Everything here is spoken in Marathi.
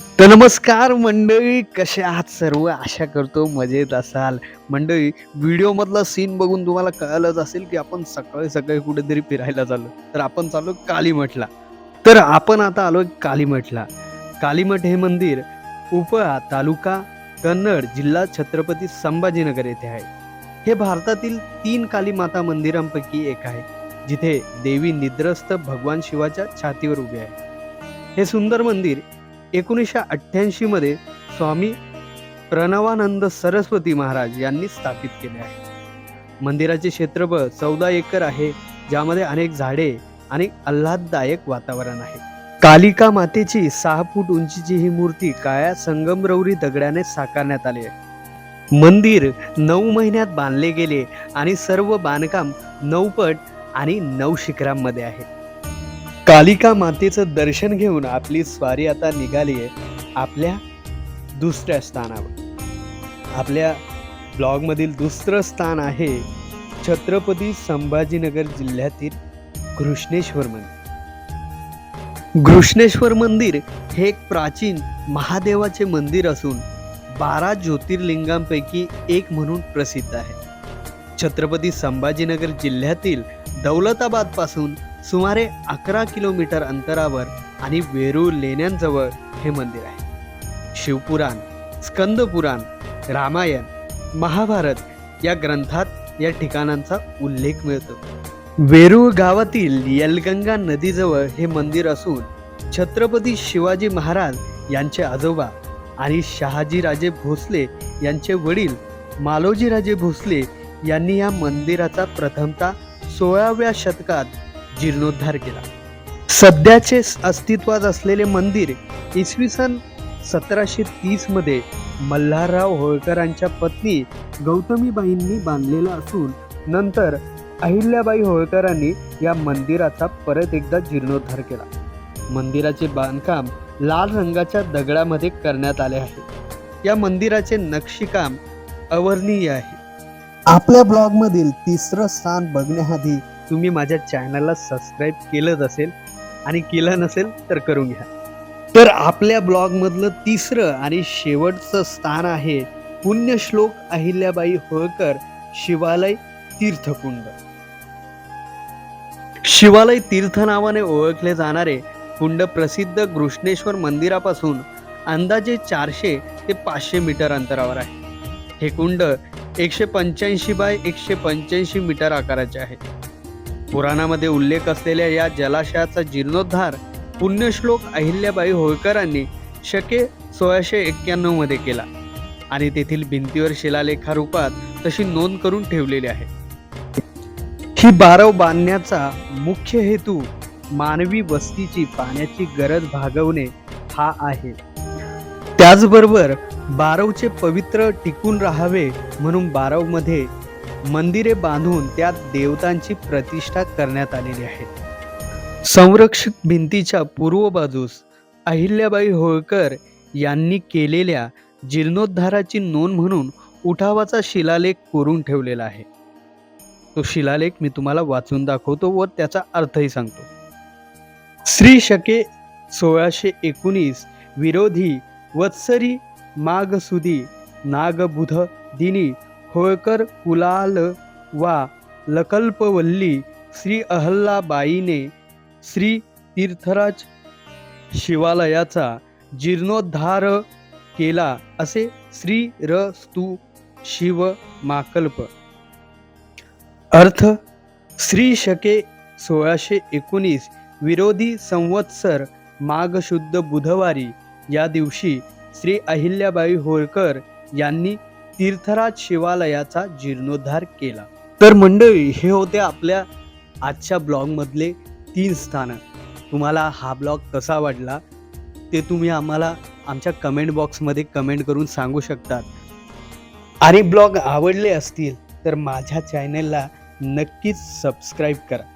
तर नमस्कार मंडळी कसे आहात सर्व? आशा करतो मजेत असाल. मंडळी व्हिडिओमधला सीन बघून तुम्हाला कळालंच असेल की आपण सकाळी सकाळी कुठेतरी फिरायला चाललो. तर आपण चाललो कालीमठला. तर आपण आता आलो कालीमठला. कालीमठ हे मंदिर उपळा तालुका कन्नड जिल्हा छत्रपती संभाजीनगर येथे आहे. हे भारतातील तीन कालीमाता मंदिरांपैकी एक आहे जिथे देवी निद्रस्त भगवान शिवाच्या छातीवर उभे आहे. हे सुंदर मंदिर एकोणीसशे अठ्ठ्याऐंशीमध्ये स्वामी प्रणवानंद सरस्वती महाराज यांनी स्थापित केले आहे. मंदिराचे क्षेत्रफळ चौदा एकर आहे ज्यामध्ये अनेक झाडे आणि आल्हाददायक वातावरण आहे. कालिका मातेची सहा फूट उंचीची ही मूर्ती काळ्या संगमरवरी दगडाने साकारण्यात आली आहे. मंदिर नऊ महिन्यात बांधले गेले आणि सर्व बांधकाम नऊपट आणि नऊ शिखरांमध्ये आहे. कालिका मातेचं दर्शन घेऊन आपली स्वारी आता निघाली आहे आपल्या दुसऱ्या स्थानावर. आपल्या ब्लॉगमधील दुसरं स्थान आहे छत्रपती संभाजीनगर जिल्ह्यातील घृष्णेश्वर मंदिर. घृष्णेश्वर मंदिर हे एक प्राचीन महादेवाचे मंदिर असून बारा ज्योतिर्लिंगांपैकी एक म्हणून प्रसिद्ध आहे. छत्रपती संभाजीनगर जिल्ह्यातील दौलताबादपासून सुमारे अकरा किलोमीटर अंतरावर आणि वेरूळ लेण्यांजवळ हे मंदिर आहे. शिवपुराण स्कंदपुराण रामायण महाभारत या ग्रंथात या ठिकाणांचा उल्लेख मिळतो. वेरूळ गावातील यलगंगा नदीजवळ हे मंदिर असून छत्रपती शिवाजी महाराज यांचे आजोबा आणि शहाजीराजे भोसले यांचे वडील मालोजीराजे भोसले यांनी या मंदिराचा प्रथमता सोळाव्या शतकात जीर्णोद्धार केला. सध्याचे अस्तित्वात असलेले मंदिर इसवी सन सतराशे तीसमध्ये मल्हारराव होळकरांच्या पत्नी गौतमीबाईंनी बांधलेलं असून नंतर अहिल्याबाई होळकरांनी या मंदिराचा परत एकदा जीर्णोद्धार केला. मंदिराचे बांधकाम लाल रंगाच्या दगडामध्ये करण्यात आले आहे. या मंदिराचे नक्षीकाम अवर्णीय आहे. आपल्या ब्लॉगमधील तिसरं स्थान बघण्याआधी तुम्ही माझ्या चॅनलला सबस्क्राईब केलंच असेल आणि केलं नसेल तर करून घ्या. तर आपल्या ब्लॉगमधलं तिसरं आणि शेवटचं स्थान आहे पुण्यश्लोक अहिल्याबाई होळकर शिवालय तीर्थकुंड. शिवालय तीर्थ नावाने ओळखले जाणारे कुंड प्रसिद्ध घृष्णेश्वर मंदिरापासून अंदाजे चारशे ते पाचशे मीटर अंतरावर आहे. हे कुंड एकशे पंच्याऐंशी बाय एकशे पंच्याऐंशी मीटर आकाराचे आहे. पुराणामध्ये उल्लेख असलेल्या या जलाशयाचा जीर्णोद्धार पुण्यश्लोक अहिल्याबाई होळकरांनी शके सोळाशे एक्क्याण्णवमध्ये केला. आणि तेथील भिंतीवर शिलालेखारूपात तशी नोंद करून ठेवलेली आहे. ही बारव बांधण्याचा मुख्य हेतू मानवी वस्तीची पाण्याची गरज भागवणे हा आहे. त्याचबरोबर बारवचे पवित्र टिकून राहावे म्हणून बारवमध्ये मंदिरे बांधून त्यात देवतांची प्रतिष्ठा करण्यात आलेली आहे. संरक्षित भिंतीच्या पूर्व बाजूस अहिल्याबाई होळकर यांनी केलेल्या जीर्णोद्धाराची नोंद म्हणून उठावाचा शिलालेख कोरून ठेवलेला आहे. तो शिलालेख मी तुम्हाला वाचून दाखवतो व त्याचा अर्थही सांगतो. श्री शके सोळाशे एकोणीस विरोधी वत्सरी माघसुदी नागबुध दिनी होळकर कुलाल वा लकल्पवल्ली श्री अहल्लाबाईने श्री तीर्थराज शिवालयाचा जीर्णोद्धार केला असे श्री र शिव माकल्प. अर्थ श्री शके सोळाशे एकोणीस विरोधी संवत्सर माघशुद्ध बुधवारी या दिवशी श्री अहिल्याबाई होळकर यांनी तीर्थराज शिवालयाचा जीर्णोद्धार केला. तर मंडळी हे होते आपल्या आजच्या ब्लॉगमधले तीन स्थानं. तुम्हाला हा ब्लॉग कसा वाटला? ते तुम्ही आम्हाला आमच्या कमेंट बॉक्समध्ये कमेंट करून सांगू शकतात. आणि ब्लॉग आवडले असतील तर माझ्या चॅनलला नक्कीच सबस्क्राईब करा.